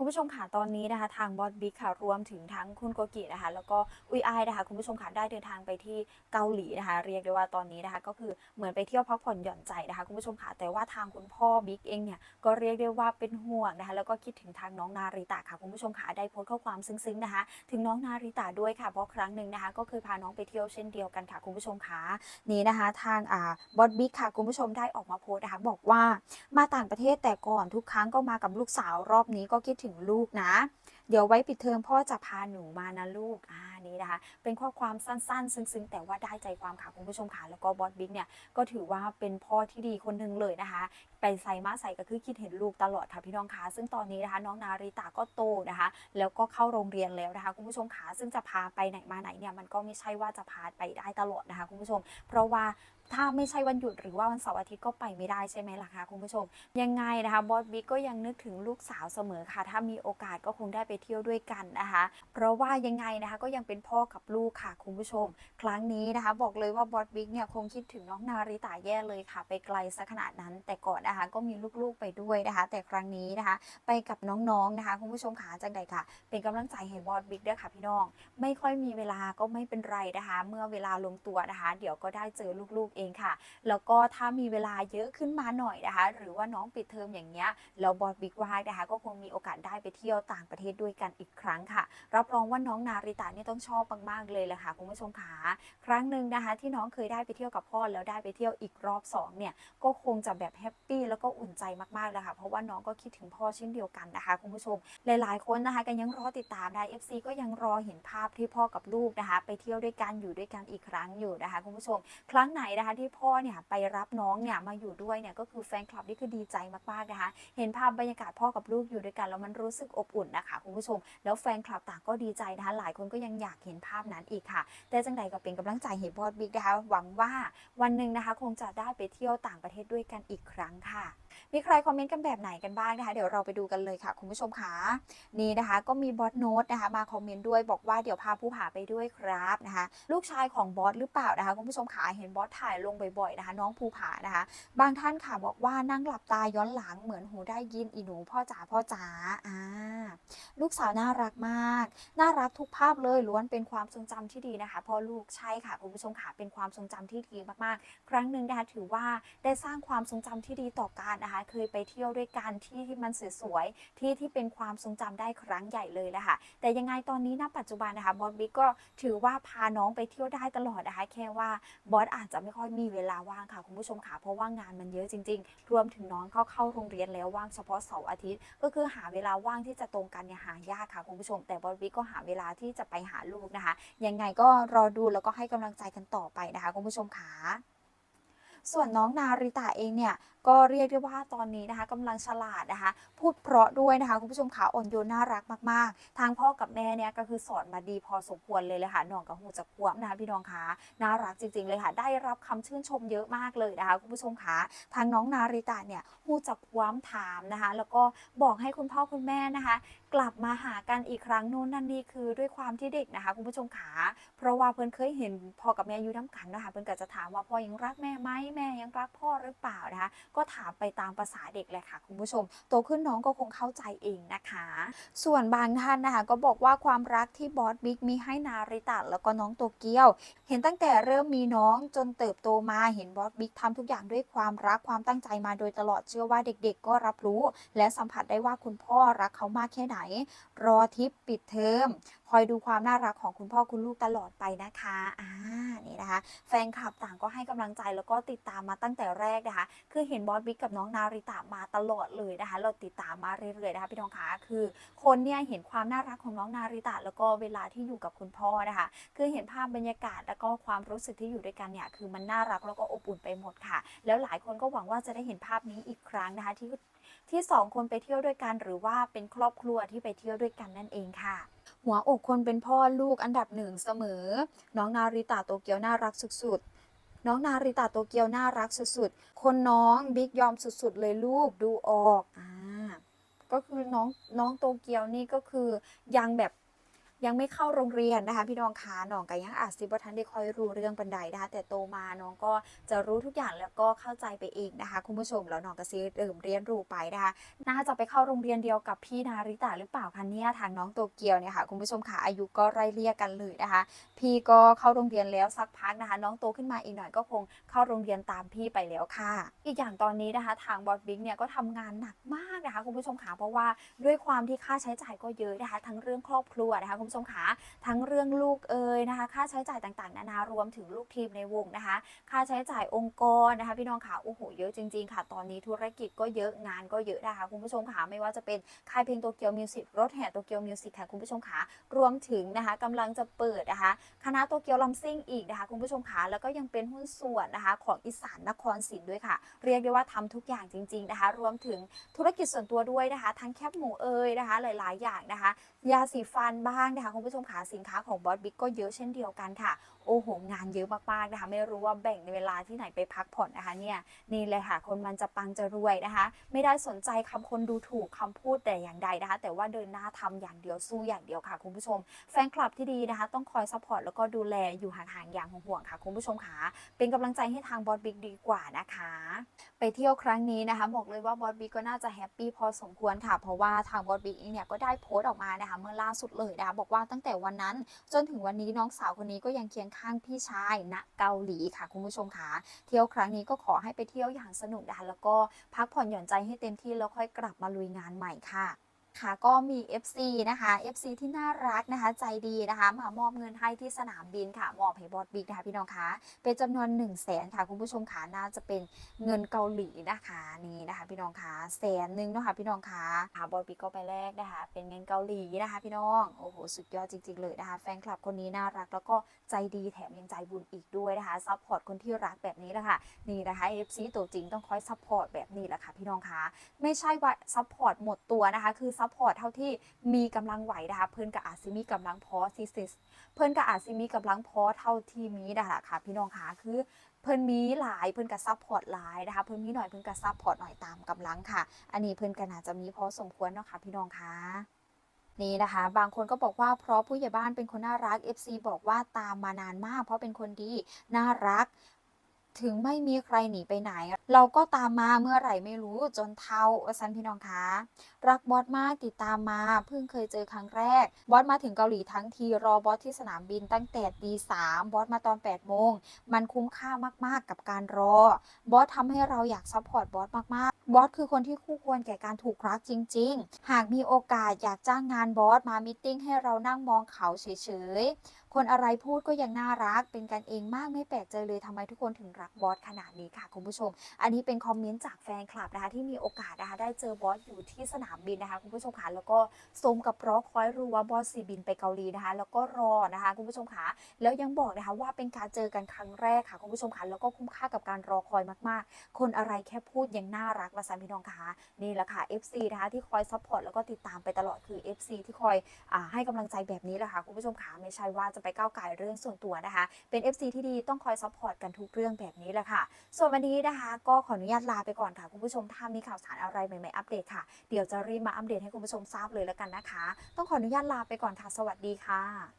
คุณผู้ชมค่ะตอนนี้นะคะทางบอสบิ๊กค่ะรวมถึงทั้งคุณโกกินะคะแล้วก็อุยอายนะคะคุณผู้ชมค่ะได้เดินทางไปที่เกาหลีนะคะ เรียกได้ว่าตอนนี้นะคะก็คือเหมือนไปเที่ยวพักผ่อนหย่อนใจนะคะคุณผู้ชมค่ะแต่ว่าทางคุณพ่อบิ๊กเองเนี่ยก็เรียกได้ว่าเป็นห่วงนะคะแล้วก็คิดถึงทางน้องนาริตะค่ะคุณผู้ชมค่ะได้โพสต์ข้อความซึ้งๆนะคะ ถึงน้องนาริตะด้วยค่ะเพราะครั้งหนึ่งนะคะ ก็เคยพาน้องไปเที่ยวเช่นเดียวกันค่ะคุณผู้ชมค่ะนี่นะคะ ทางอ่าบอสบิ๊กค่ะคุณผู้ชมได้ออกมาโพสต์นะคะบอกว่ามาต่างประเทศแต่ก่อนทุกครั้งก็มากับลูกสาวรอบนี้ก็คิดถึงลูกนะ เดี๋ยวไว้ปิดเทอมพ่อจะพาหนูมานะลูกอ่านี่นะคะ เป็นข้อความสั้นๆ ซึ้งๆ แต่ว่าได้ใจความค่ะคุณผู้ชมค่ะแล้วก็บอสบิ๊กเนี่ยก็ถือว่าเป็นพ่อที่ดีคนหนึ่งเลยนะคะไปใส่มาใส่ก็คือคิดเห็นลูกตลอดค่ะพี่น้องคะซึ่งตอนนี้นะคะ น้องนาริตาก็โตนะคะ แล้วก็เข้าโรงเรียนแล้วนะคะ คุณผู้ชมคะซึ่งจะพาไปไหนมาไหนเนี่ยมันก็ไม่ใช่ว่าจะพาไปได้ตลอดนะคะ คุณผู้ชม เพราะว่า ถ้าไม่ใช่วันหยุดหรือว่าวันเสาร์อาทิตย์ก็ไปไม่ได้ใช่ไหมล่ะคะคุณผู้ชม ยังไงนะคะบอสบิ๊กก็ยังนึกถึงลูกสาวเสมอค่ะ ถ้ามีโอกาสก็คงได้ไปเที่ยวด้วยกันนะคะ เพราะว่ายังไงนะคะก็ยังเป็นพ่อกับลูกค่ะคุณผู้ชม ครั้งนี้นะคะบอกเลยว่าบอสบิ๊กเนี่ยคงคิดถึงน้องนาริตาแย่เลยค่ะ ไปไกลซะขนาดนั้น แต่ก่อนนะคะก็มีลูกๆไปด้วยนะคะ แต่ครั้งนี้นะคะ ไปกับน้องๆนะคะคุณผู้ชมขาจังใดค่ะ เป็นกำลังใจให้บอสบิ๊กด้วยค่ะพี่น้อง ไม่ค่อยมีเวลาก็ไม่เป็นไรนะคะ เมื่อเวลาลงตัวนะคะ เดี๋ยวก็ได้เจอลูกๆเองค่ะ แล้วก็ถ้ามีเวลาเยอะขึ้นมาหน่อยนะคะ หรือว่าน้องปิดเทอมอย่างเงี้ยแล้วบอสบิ๊กว่านะคะ ก็คงมีโอกาสได้ไปเที่ยวต่างประเทศด้วยกันอีกครั้งค่ะ รับรองว่าน้องนาริตานี่ต้องชอบมากๆเลยแหละค่ะคุณผู้ชมค่ะครั้งหนึ่งนะคะ ที่น้องเคยได้ไปเที่ยวกับพ่อแล้วได้ไปเที่ยวอีกรอบสองเนี่ยก็คงจะแบบแฮปปี้แล้วก็อุ่นใจมากๆเลยค่ะเพราะว่าน้องก็คิดถึงพ่อเช่นเดียวกันนะคะคุณผู้ชม หลายๆ คนนะคะก็ยังรอติดตามได้ FC ก็ยังรอเห็นภาพที่พ่อกับลูกนะคะ ไปเที่ยวด้วยกันอยู่ด้วยกันอีกครั้งอยู่นะคะคุณผู้ชม ครั้งไหนนะคะที่พ่อเนี่ยไปรับน้องเนี่ยมาอยู่ด้วยเนี่ยก็คือแฟนคลับนี่คือดีใจมากๆนะคะ เห็นภาพบรรยากาศพ่อกับลูกอยู่ด้วยกันแล้วมันรู้สึกอบอุ่นนะคะคุณผู้ชม แล้วแฟนคลับต่างก็ดีใจนะคะหลายคนก็ยังอยากเห็นภาพนั้นอีกค่ะ แต่จังใดก็เป็นกำลังใจให้บอสบิ๊กนะคะหวังว่าวันหนึ่งนะคะคงจะได้ไปเที่ยวต่างประเทศด้วยกันอีกครั้งค่ะ มีใครคอมเมนต์กันแบบไหนกันบ้างนะคะ เดี๋ยวเราไปดูกันเลยค่ะ คุณผู้ชมค่ะนี่นะคะ ก็มีบอสโน้ตนะคะมาคอมเมนต์ด้วยบอกว่าเดี๋ยวพาผู้ผาไปด้วยครับนะคะ ลูกชายของบอสหรือเปล่านะคะคุณผู้ชมขาเห็นบอสถ่ายลงบ่อยๆนะคะ น้องภูผานะคะ บางท่านค่ะบอกว่านั่งหลับตาย้อนหลังเหมือนหูได้ยินอีหนูพ่อจ๋าพ่อจ๋าอ่าลูกสาวน่ารักมาก น่ารักทุกภาพเลยล้วนเป็นความทรงจำที่ดีนะคะพ่อลูกใช่ค่ะคุณผู้ชมค่ะเป็นความทรงจำที่ดีมากๆ ครั้งหนึ่งนะคะถือว่าได้สร้างความทรงจำที่ดีต่อกันนะคะ เคยไปเที่ยวด้วยกันที่ที่มันสวยๆที่ที่เป็นความทรงจำได้ครั้งใหญ่เลยแหละค่ะ แต่ยังไงตอนนี้ณปัจจุบันนะคะบอสบิ๊กก็ถือว่าพาน้องไปเที่ยวได้ตลอดนะคะ แค่ว่าบอสอาจจะไม่ค่อยมีเวลาว่างค่ะคุณผู้ชมค่ะเพราะว่างานมันเยอะจริง ๆ รวมถึงน้องเข้าเข้าโรงเรียนแล้วว่างเฉพาะเสาร์อาทิตย์ ก็คือหาเวลาว่างที่จะตรงกันเนี่ยหายากค่ะคุณผู้ชม แต่บอสบิ๊กก็หาเวลาที่จะไปหาลูกนะคะ ยังไงก็รอดูแล้วก็ให้กำลังใจกันต่อไปนะคะคุณผู้ชมค่ะ ส่วนน้องนาริตาเองเนี่ยก็เรียกได้ว่าตอนนี้นะคะกำลังฉลาดนะคะ พูดเพราะด้วยนะคะคุณผู้ชมขาอ่อนโยนน่ารักมากๆ ทางพ่อกับแม่เนี่ยก็คือสอนมาดีพอสมควรเลยเลยค่ะน้องกับหูจะควบนะคะพี่น้องคะน่ารักจริง ๆ เลยค่ะ ได้รับคำชื่นชมเยอะมากเลยนะคะคุณผู้ชมคะทางน้องนาริตาเนี่ยหูจะควมถามนะคะ แล้วก็บอกให้คุณพ่อคุณแม่นะคะ กลับมาหากันอีกครั้งนู่นนั่นนี่คือด้วยความที่เด็กนะคะ คุณผู้ชมขาเพราะว่าเพื่อนเคยเห็นพ่อกับแม่อยู่น้ำกันนะคะเพื่อนก็จะถามว่าพ่อยังรักแม่ไหมแม่ยังรักพ่อหรือเปล่านะคะ ก็ถามไปตามภาษาเด็กเลยค่ะคุณผู้ชม โตขึ้นน้องก็คงเข้าใจเองนะคะ ส่วนบางท่านนะคะก็บอกว่าความรักที่บอสบิ๊กมีให้นาริตะแล้วก็น้องโตเกียว เห็นตั้งแต่เริ่มมีน้องจนเติบโตมาเห็นบอสบิ๊กทำทุกอย่างด้วยความรักความตั้งใจมาโดยตลอดเชื่อว่าเด็กๆ ก็รับรู้ และสัมผัสได้ว่าคุณพ่อรักเขามากแค่ไหน รอทิปปิดเทอมคอยดูความน่ารักของคุณพ่อคุณลูกตลอดไปนะคะอ่า นี่นะคะ แฟนคลับต่างก็ให้กำลังใจแล้วก็ติดตามมาตั้งแต่แรกนะคะ คือเห็นบอสบิ๊กกับน้องนาริตะมาตลอดเลยนะคะ เราติดตามมาเรื่อยๆนะคะพี่น้องคะคือ คนเนี่ยเห็นความน่ารักของน้องนาริตะแล้วก็เวลาที่อยู่กับคุณพ่อนะคะ คือเห็นภาพบรรยากาศแล้วก็ความรู้สึกที่อยู่ด้วยกันเนี่ยคือมันน่ารักแล้วก็อบอุ่นไปหมดค่ะ แล้วหลายคนก็หวังว่าจะได้เห็นภาพนี้อีกครั้งนะคะที่ที่สองคนไปเที่ยวด้วยกันหรือว่าเป็นครอบครัวที่ไปเที่ยวด้วยกันนั่นเองค่ะ หัวอกคนเป็นพ่อลูกอันดับหนึ่งเสมอ น้องนาริตะโตเกียวน่ารักสุดๆ น้องนาริตะโตเกียวน่ารักสุดๆ คนน้องบิ๊กยอมสุดๆ เลยลูกดูออกอ่าก็คือน้องน้องโตเกียวนี่ก็คือยังแบบ ยังไม่เข้าโรงเรียนนะคะ พี่น้องคะน้องก็ยังอาจสิบ่ทันได้ค่อยรู้เรื่องบันไดนะคะ แต่โตมาน้องก็จะรู้ทุกอย่างแล้วก็เข้าใจไปเองนะคะ คุณผู้ชมแล้วน้องก็สิเริ่มเรียนรู้ไปนะคะ น่าจะไปเข้าโรงเรียนเดียวกับพี่นาริตะหรือเปล่าคะเนี่ยทางน้องโตเกียวเนี่ยค่ะคุณผู้ชมค่ะอายุก็ไล่เลี่ยกันเลยนะคะ พี่ก็เข้าโรงเรียนแล้วสักพักนะคะ น้องโตขึ้นมาอีกหน่อยก็คงเข้าโรงเรียนตามพี่ไปแล้วค่ะ อีกอย่างตอนนี้นะคะ ทางบอสบิ๊กเนี่ยก็ทำงานหนักมากนะคะ คุณผู้ชมค่ะเพราะว่าด้วยความที่ค่าใช้จ่ายก็เยอะนะคะ ทั้งเรื่องครอบครัวนะคะผู้ชมค่ะทั้งเรื่องลูกเอ่ยนะคะ ค่าใช้จ่ายต่างๆ นานารวมถึงลูกทีมในวงนะคะ ค่าใช้จ่ายองค์กรนะคะ พี่น้องค่ะโอ้โหเยอะจริง ๆ ค่ะ ตอนนี้ธุรกิจก็เยอะงานก็เยอะนะคะคุณผู้ชมค่ะไม่ว่าจะเป็นค่ายเพลงโตเกียวมิวสิกรถแห่โตเกียวมิวสิกค่ะคุณผู้ชมค่ะรวมถึงนะคะกำลังจะเปิดนะคะ คณะโตเกียวลัมซิ่งอีกนะคะคุณผู้ชมค่ะแล้วก็ยังเป็นหุ้นส่วนนะคะของอีสานนครศรีด้วยค่ะ เรียกได้ว่าทำทุกอย่างจริง ๆนะคะ รวมถึงธุรกิจส่วนตัวด้วยนะคะ ทั้งแคบหมูเอ่ยนะคะ หลาย ๆ อย่างนะคะ ยาสีฟันบ้างนะคะคุณผู้ชมค่ะสินค้าของบอสบิ๊กก็เยอะเช่นเดียวกันค่ะ โอ้โหงานเยอะมากๆนะคะ ไม่รู้ว่าแบ่งในเวลาที่ไหนไปพักผ่อนนะคะเนี่ยนี่เลยค่ะ คนมันจะปังจะรวยนะคะ ไม่ได้สนใจคำคนดูถูกคำพูดแต่อย่างใดนะคะ แต่ว่าเดินหน้าทำอย่างเดียวสู้อย่างเดียวค่ะคุณผู้ชม แฟนคลับที่ดีนะคะ ต้องคอยซัพพอร์ตแล้วก็ดูแลอยู่ห่างๆอย่างห่วงๆค่ะคุณผู้ชมค่ะเป็นกำลังใจให้ทางบอสบิ๊กดีกว่านะคะ ไปเที่ยวครั้งนี้นะคะ บอกเลยว่าบอสบิ๊กก็น่าจะแฮปปี้พอสมควรค่ะ เพราะว่าทางบอสบิ๊กเองเนี่ยก็ได้โพสต์ออกมานะคะเมื่อล่าสุดเลยนะคะบอกว่าตั้งแต่วันนั้น จนถึงวันนี้น้องสาวคนนี้ก็ยังเคียงข้างพี่ชายณเกาหลีค่ะคุณผู้ชมค่ะเที่ยวครั้งนี้ก็ขอให้ไปเที่ยวอย่างสนุกนะคะแล้วก็พักผ่อนหย่อนใจให้เต็มที่แล้วค่อยกลับมาลุยงานใหม่ค่ะ คะก็มี FC นะคะ FC ที่น่ารักนะคะ ใจดีนะคะมามอบเงินให้ที่สนามบินค่ะมอบให้บอสบิ๊กนะคะพี่น้องคะเป็นจำนวน1 0 0 0 0แสนค่ะ คุณผู้ชมค่ะน่าจะเป็นเงินเกาหลีนะคะนี่นะคะ พี่น้องคะแสนหนึ่งนะคะพี่น้องคะค่ะบอสบิ๊กก็ไปแลกนะคะ เป็นเงินเกาหลีนะคะ พี่น้องโอ้โหสุดยอดจริง ๆ เลยนะคะ แฟนคลับคนนี้น่ารักแล้วก็ใจดีแถมยังใจบุญอีกด้วยนะคะซัพพอร์ตคนที่รักแบบนี้แหละค่ะนี่นะคะ FC ตัวจริงต้องคอยซัพพอร์ตแบบนี้แหละค่ะพี่น้องคะไม่ใช่ว่าซัพพอร์ตหมดตัวนะคะคือซัพพอร์ตเท่าที่มีกำลังไหวนะคะเพื่อนกับอาซิมีกำลังพอซิซิสเพื่อนกับอาซิมีกำลังพอเท่าที่มีนะคะค่ะพี่น้องคะคือเพื่อนมีหลายเพื่อนกับซัพพอร์ตหลายนะคะเพื่อนมีหน่อยเพื่อนกับซัพพอร์ตหน่อยตามกำลังค่ะ อันนี้เพื่อนกันอาจจะมีพอสมควรเนาะค่ะพี่น้องคะนี่นะคะ บางคนก็บอกว่าเพราะผู้ใหญ่บ้านเป็นคนน่ารัก FC บอกว่าตามมานานมาก เพราะเป็นคนดีน่ารัก ถึงไม่มีใครหนีไปไหน เราก็ตามมาเมื่อไหร่ไม่รู้จนเท่าสันพี่น้องคะรักบอสมากติดตามมาเพิ่งเคยเจอครั้งแรก บอสมาถึงเกาหลีทั้งทีรอบอสที่สนามบินตั้งแต่ตีสามบอสมาตอน8โมงมันคุ้มค่ามากๆกับการรอบอสทำให้เราอยากซัพพอร์ตบอสมากๆ บอสคือคนที่คู่ควรแก่การถูกรักจริง ๆ หากมีโอกาสอยากจ้างงานบอสมามิทติ้งให้เรานั่งมองเขาเฉยๆคนอะไรพูดก็ยังน่ารัก เป็นกันเองมากไม่แปลกใจเลยทำไมทุกคนถึงรักบอสขนาดนี้ค่ะคุณผู้ชม อันนี้เป็นคอมเมนต์จากแฟนคลับนะคะที่มีโอกาสนะคะได้เจอบอสอยู่ที่สนามบินนะคะคุณผู้ชมค่ะแล้วก็สมกับรอคอยรู้ว่าบอสสีบินไปเกาหลีนะคะแล้วก็รอนะคะคุณผู้ชมค่ะแล้วยังบอกนะคะว่าเป็นการเจอกันครั้งแรกค่ะคุณผู้ชมค่ะแล้วก็คุ้มค่ากับการรอคอยมากๆ คนอะไรแค่พูดยังน่ารักละสันพี่น้องค่ะนี่แหละค่ะ FC นะคะที่คอยซัพพอร์ตแล้วก็ติดตามไปตลอดคือ FC ที่คอยอให้กำลังใจแบบนี้แหละค่ะคุณผู้ชมค่ะไม่ใช่ว่าจะไปก้าวไก่เรื่องส่วนตัวนะคะ เป็น FC ที่ดีต้องคอยซัพพอร์ตกันทุกเรื่องแบบนี้แหละค่ะ ส่วนวันนี้นะคะก็ขออนุญาตลาไปก่อนค่ะ คุณผู้ชมถ้ามีข่าวสารอะไรใหม่ๆอัปเดตค่ะ เดี๋ยวจะรีบมาอัปเดตให้คุณผู้ชมทราบเลยแล้วกันนะคะ ต้องขออนุญาตลาไปก่อนค่ะ สวัสดีค่ะ